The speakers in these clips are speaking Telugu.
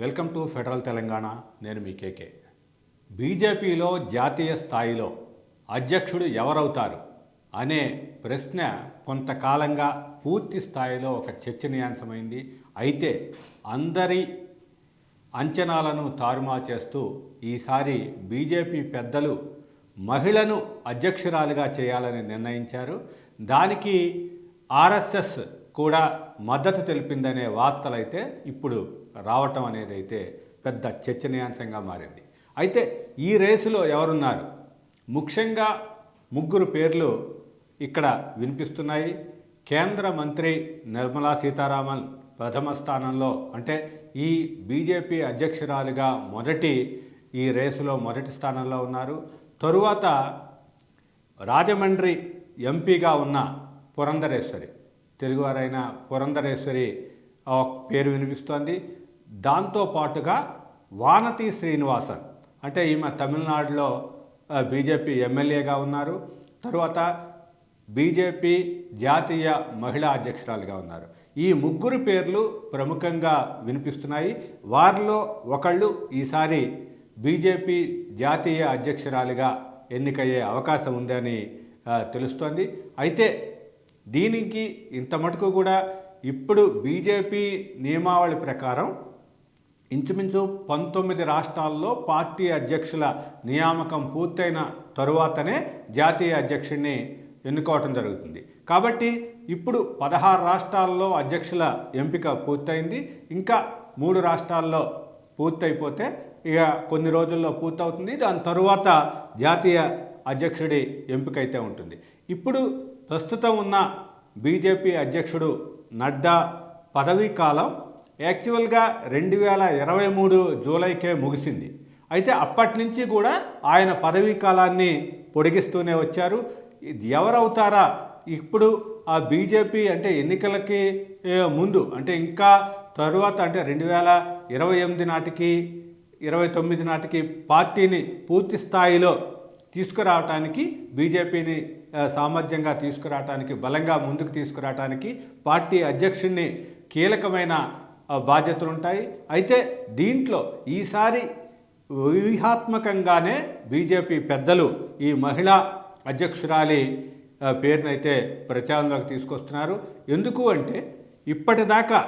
Welcome to federal Telangana. నేను మీ కేకే. బీజేపీలో జాతీయ స్థాయిలో అధ్యక్షుడు ఎవరవుతారు అనే ప్రశ్న కొంతకాలంగా పూర్తి స్థాయిలో ఒక చర్చనీయాంశమైంది. అయితే అందరి అంచనాలను తారుమారు చేస్తూ ఈసారి బీజేపీ పెద్దలు మహిళను అధ్యక్షురాలుగా చేయాలని నిర్ణయించారు. దానికి ఆర్ఎస్ఎస్ కూడా మద్దతు తెలిపిందనే వార్తలైతే ఇప్పుడు రావటం అనేది అయితే పెద్ద చర్చనీయాంశంగా మారింది. అయితే ఈ రేసులో ఎవరున్నారు? ముఖ్యంగా ముగ్గురు పేర్లు ఇక్కడ వినిపిస్తున్నాయి. కేంద్ర మంత్రి నిర్మలా సీతారామన్ ప్రథమ స్థానంలో అంటే ఈ బీజేపీ అధ్యక్షురాలుగా మొదటి ఈ రేసులో మొదటి స్థానంలో ఉన్నారు. తరువాత రాజమండ్రి ఎంపీగా ఉన్న పురంధరేశ్వరి తెలుగువారైన పురంధరేశ్వరి ఆ పేరు వినిపిస్తోంది. దాంతో పాటుగా వానతి శ్రీనివాసన్. అంటే ఈమె తమిళనాడులో బీజేపీ ఎమ్మెల్యేగా ఉన్నారు. తరువాత బీజేపీ జాతీయ మహిళా అధ్యక్షురాలుగా ఉన్నారు. ఈ ముగ్గురు పేర్లు ప్రముఖంగా వినిపిస్తున్నాయి. వారిలో ఒకళ్ళు ఈసారి బీజేపీ జాతీయ అధ్యక్షురాలిగా ఎన్నికయ్యే అవకాశం ఉందని తెలుస్తోంది. అయితే దీనికి ఇంత మటుకు కూడా ఇప్పుడు బీజేపీ నియమావళి ప్రకారం ఇంచుమించు పంతొమ్మిది రాష్ట్రాల్లో పార్టీ అధ్యక్షుల నియామకం పూర్తయిన తరువాతనే జాతీయ అధ్యక్షుడిని ఎన్నుకోవటం జరుగుతుంది. కాబట్టి ఇప్పుడు పదహారు రాష్ట్రాల్లో అధ్యక్షుల ఎంపిక పూర్తయింది. ఇంకా మూడు రాష్ట్రాల్లో పూర్తయిపోతే ఇక కొన్ని రోజుల్లో పూర్తవుతుంది. దాని తరువాత జాతీయ అధ్యక్షుడి ఎంపిక అయితే ఉంటుంది. ఇప్పుడు ప్రస్తుతం ఉన్న బీజేపీ అధ్యక్షుడు నడ్డా పదవీ కాలం యాక్చువల్గా రెండు వేల ఇరవై మూడు జూలైకే ముగిసింది. అయితే అప్పటి నుంచి కూడా ఆయన పదవీ కాలాన్ని పొడిగిస్తూనే వచ్చారు. ఇది ఎవరవుతారా? ఇప్పుడు ఆ బీజేపీ అంటే ఎన్నికలకి ముందు అంటే ఇంకా తరువాత అంటే రెండు వేల ఇరవై ఎనిమిది నాటికి ఇరవై తొమ్మిది నాటికి పార్టీని పూర్తి స్థాయిలో తీసుకురావటానికి బీజేపీని సామర్థ్యంగా తీసుకురావటానికి బలంగా ముందుకు తీసుకురావటానికి పార్టీ అధ్యక్షుడిని కీలకమైన బాధ్యతలు ఉంటాయి అయితే దీంట్లో ఈసారి వ్యూహాత్మకంగానే బీజేపీ పెద్దలు ఈ మహిళా అధ్యక్షురాలి పేరునైతే ప్రచారంలోకి తీసుకొస్తున్నారు. ఎందుకు అంటే ఇప్పటిదాకా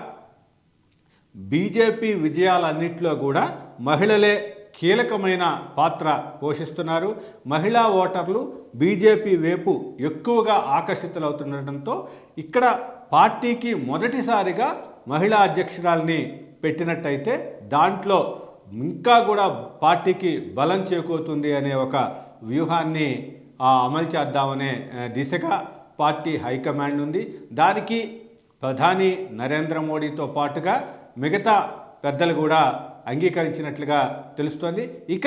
బీజేపీ విజయాలన్నింటిలో కూడా మహిళలే కీలకమైన పాత్ర పోషిస్తున్నారు. మహిళా ఓటర్లు బీజేపీ వైపు ఎక్కువగా ఆకర్షితులవుతుండటంతో ఇక్కడ పార్టీకి మొదటిసారిగా మహిళా అధ్యక్షురాల్ని పెట్టినట్టయితే దాంట్లో ఇంకా కూడా పార్టీకి బలం చేకూరుతుంది అనే ఒక వ్యూహాన్ని అమలు చేద్దామనే దిశగా పార్టీ హైకమాండ్ ఉంది. దానికి ప్రధాని నరేంద్ర మోడీతో పాటుగా మిగతా పెద్దలు కూడా అంగీకరించినట్లుగా తెలుస్తోంది. ఇక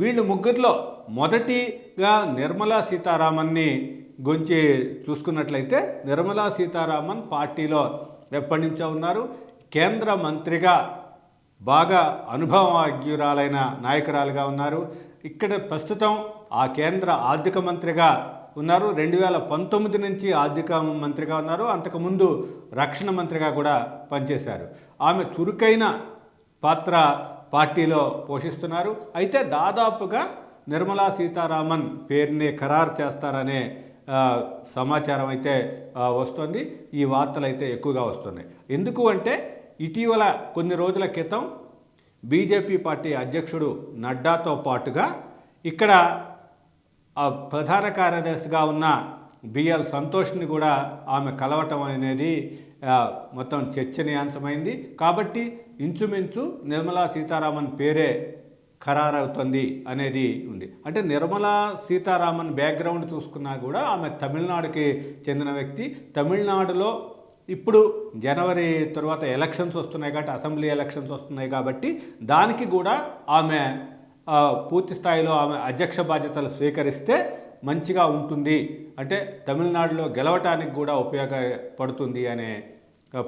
వీళ్ళు ముగ్గురిలో మొదటిగా నిర్మలా సీతారామన్ని గురించి చూసుకున్నట్లయితే నిర్మలా సీతారామన్ పార్టీలో ఎప్పటి నుంచో ఉన్నారు. కేంద్ర మంత్రిగా బాగా అనుభవజ్ఞురాలైన నాయకురాలుగా ఉన్నారు. ఇక్కడ ప్రస్తుతం ఆ కేంద్ర ఆర్థిక మంత్రిగా ఉన్నారు. రెండు వేల పంతొమ్మిది నుంచి ఆర్థిక మంత్రిగా ఉన్నారు. అంతకుముందు రక్షణ మంత్రిగా కూడా పనిచేశారు. ఆమె చురుకైన పాత్ర పార్టీలో పోషిస్తున్నారు. అయితే దాదాపుగా నిర్మలా సీతారామన్ పేరుని ఖరారు చేస్తారనే సమాచారం అయితే వస్తుంది. ఈ వార్తలు అయితే ఎక్కువగా వస్తున్నాయి. ఎందుకు అంటే ఇటీవల కొన్ని రోజుల క్రితం బీజేపీ పార్టీ అధ్యక్షుడు నడ్డాతో పాటుగా ఇక్కడ ఆ ప్రధాన కార్యదర్శిగా ఉన్న బిఎల్ సంతోష్ని కూడా ఆమె కలవటం అనేది మొత్తం చర్చనీయాంశమైంది. కాబట్టి ఇంచుమించు నిర్మలా సీతారామన్ పేరే ఖరారవుతుంది అనేది ఉంది. అంటే నిర్మలా సీతారామన్ బ్యాక్గ్రౌండ్ చూసుకున్నా కూడా ఆమె తమిళనాడుకి చెందిన వ్యక్తి. తమిళనాడులో ఇప్పుడు జనవరి తర్వాత ఎలక్షన్స్ వస్తున్నాయి కాబట్టి అసెంబ్లీ ఎలక్షన్స్ వస్తున్నాయి కాబట్టి దానికి కూడా ఆమె పూర్తి స్థాయిలో ఆమె అధ్యక్ష బాధ్యతలు స్వీకరిస్తే మంచిగా ఉంటుంది. అంటే తమిళనాడులో గెలవటానికి కూడా ఉపయోగపడుతుంది అనే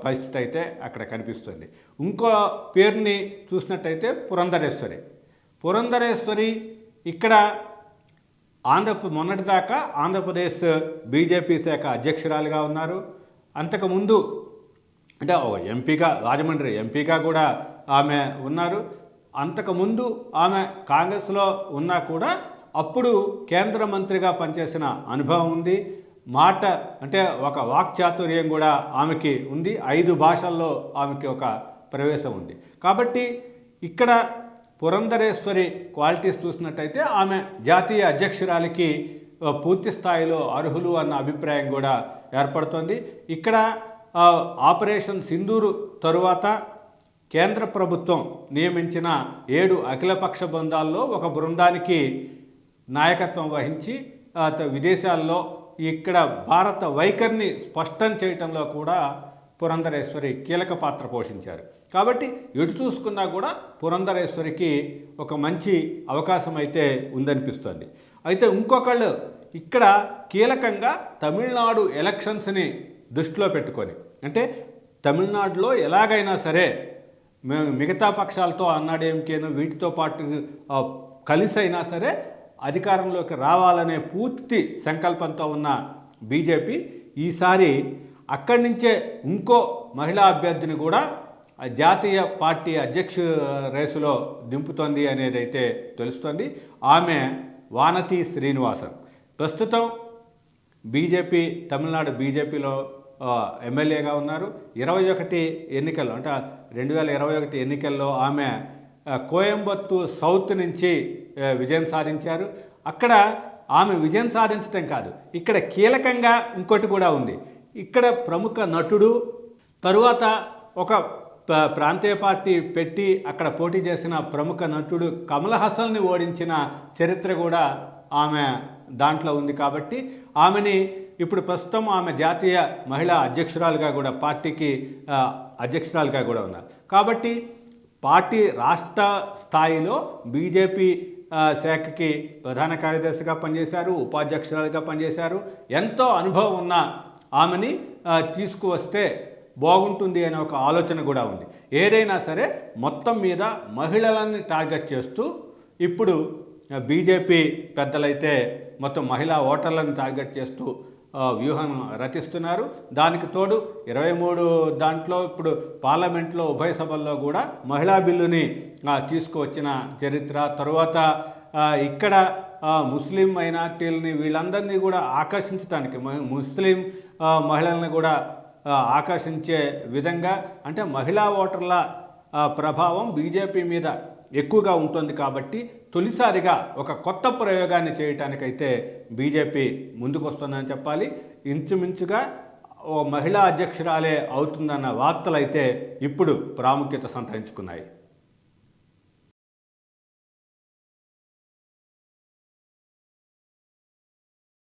పరిస్థితి అయితే అక్కడ కనిపిస్తుంది. ఇంకో పేరుని చూసినట్టయితే పురంధరేశ్వరి. పురంధరేశ్వరి ఇక్కడ ఆంధ్ర మొన్నటిదాకా ఆంధ్రప్రదేశ్ బీజేపీ శాఖ అధ్యక్షురాలుగా ఉన్నారు. అంతకుముందు అంటే ఒక ఎంపీగా రాజమండ్రి ఎంపీగా కూడా ఆమె ఉన్నారు. అంతకుముందు ఆమె కాంగ్రెస్లో ఉన్నా కూడా అప్పుడు కేంద్ర మంత్రిగా పనిచేసిన అనుభవం ఉంది. మాట అంటే ఒక వాక్చాతుర్యం కూడా ఆమెకి ఉంది. ఐదు భాషల్లో ఆమెకి ఒక ప్రవేశం ఉంది. కాబట్టి ఇక్కడ పురంధరేశ్వరి క్వాలిటీస్ చూసినట్టయితే ఆమె జాతీయ అధ్యక్షురాలికి పూర్తి స్థాయిలో అర్హులు అన్న అభిప్రాయం కూడా ఏర్పడుతోంది. ఇక్కడ ఆపరేషన్ సింధూరు తరువాత కేంద్ర ప్రభుత్వం నియమించిన ఏడు అఖిలపక్ష బృందాల్లో ఒక బృందానికి నాయకత్వం వహించి విదేశాల్లో ఇక్కడ భారత వైఖరిని స్పష్టం చేయటంలో కూడా పురంధరేశ్వరి కీలక పాత్ర పోషించారు. కాబట్టి ఎటు చూసుకున్నా కూడా పురంధరేశ్వరికి ఒక మంచి అవకాశం అయితే ఉందనిపిస్తుంది. అయితే ఇంకొకళ్ళు ఇక్కడ కీలకంగా తమిళనాడు ఎలక్షన్స్ని దృష్టిలో పెట్టుకొని అంటే తమిళనాడులో ఎలాగైనా సరే మేము మిగతా పక్షాలతో అన్నాడేంకేను వీటితో పాటు కలిసి అయినా సరే అధికారంలోకి రావాలనే పూర్తి సంకల్పంతో ఉన్న బీజేపీ ఈసారి అక్కడి నుంచే ఇంకో మహిళా అభ్యర్థిని కూడా జాతీయ పార్టీ అధ్యక్ష రేసులో దింపుతోంది అనేదైతే తెలుస్తోంది. ఆమె వానతి శ్రీనివాసన్. ప్రస్తుతం బీజేపీ తమిళనాడు బీజేపీలో ఎమ్మెల్యేగా ఉన్నారు. ఇరవై ఒకటి ఎన్నికల్లో అంటే రెండు వేల ఇరవై ఒకటి ఎన్నికల్లో ఆమె ఆ, కోయంబత్తూర్ సౌత్ నుంచి విజయం సాధించారు. అక్కడ ఆమె విజయం సాధించడం కాదు ఇక్కడ కీలకంగా ఇంకోటి కూడా ఉంది. ఇక్కడ ప్రముఖ నటుడు తరువాత ఒక ప్రాంతీయ పార్టీ పెట్టి అక్కడ పోటీ చేసిన ప్రముఖ నటుడు కమల్ హాసన్ని ఓడించిన చరిత్ర కూడా ఆమె దాంట్లో ఉంది కాబట్టి ఆమెని ఇప్పుడు ప్రస్తుతం ఆమె జాతీయ మహిళా అధ్యక్షురాలుగా కూడా పార్టీకి అధ్యక్షురాలుగా కూడా ఉన్నారు. కాబట్టి పార్టీ రాష్ట్ర స్థాయిలో బీజేపీ శాఖకి ప్రధాన కార్యదర్శిగా పనిచేశారు ఉపాధ్యక్షురాలుగా పనిచేశారు. ఎంతో అనుభవం ఉన్న ఆమెని తీసుకువస్తే బాగుంటుంది అనే ఒక ఆలోచన కూడా ఉంది. ఏదైనా సరే మొత్తం మీద మహిళలని టార్గెట్ చేస్తూ ఇప్పుడు బీజేపీ పెద్దలైతే మొత్తం మహిళా ఓటర్లను టార్గెట్ చేస్తూ వ్యూహం రచిస్తున్నారు. దానికి తోడు ఇరవై మూడు దాంట్లో ఇప్పుడు పార్లమెంట్లో ఉభయ సభల్లో కూడా మహిళా బిల్లుని తీసుకువచ్చిన చరిత్ర తరువాత ఇక్కడ ముస్లిం మైనార్టీలని వీళ్ళందరినీ కూడా ఆకర్షించడానికి ముస్లిం మహిళలను కూడా ఆకర్షించే విధంగా అంటే మహిళా ఓటర్ల ప్రభావం బీజేపీ మీద ఎక్కువగా ఉంటుంది కాబట్టి తొలిసారిగా ఒక కొత్త ప్రయోగాన్ని చేయటానికైతే బీజేపీ ముందుకొస్తుందని చెప్పాలి. ఇంచుమించుగా ఓ మహిళా అధ్యక్షురాలే అవుతుందన్న వార్తలైతే ఇప్పుడు ప్రాముఖ్యత సంతరించుకున్నాయి.